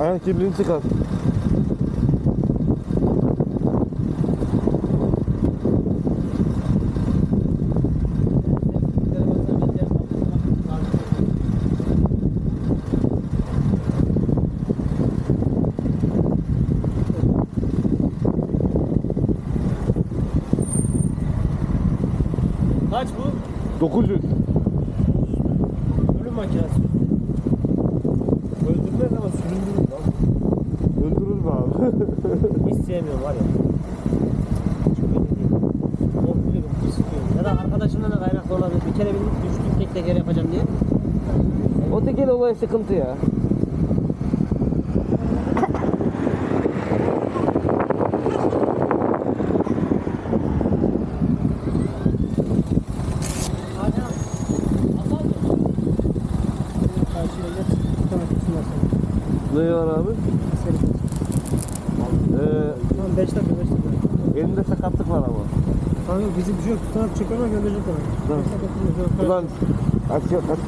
Ayağın kirliliğini çıkar. Kaç bu? 900. Ölüm makinesi. Mü abi? Hiç sevmiyorum var ya. Hiç öyle değil. Korkuyorum, istiyorum. Ya da arkadaşımdan da kaynaklı olabilir. Bir kere bindik düştük tek teker yapacağım diye. o tekel olayı sıkıntı ya. Ne var abi? Ee, Tamam 5 dakika 5 dakika. elinde sakatlık var ama. Kanka bizim bir şey yok. Tutar çekiyor ama gönderecek ona. Tamam. Beş dakika, dur, dur, dur. Ulan aç aç.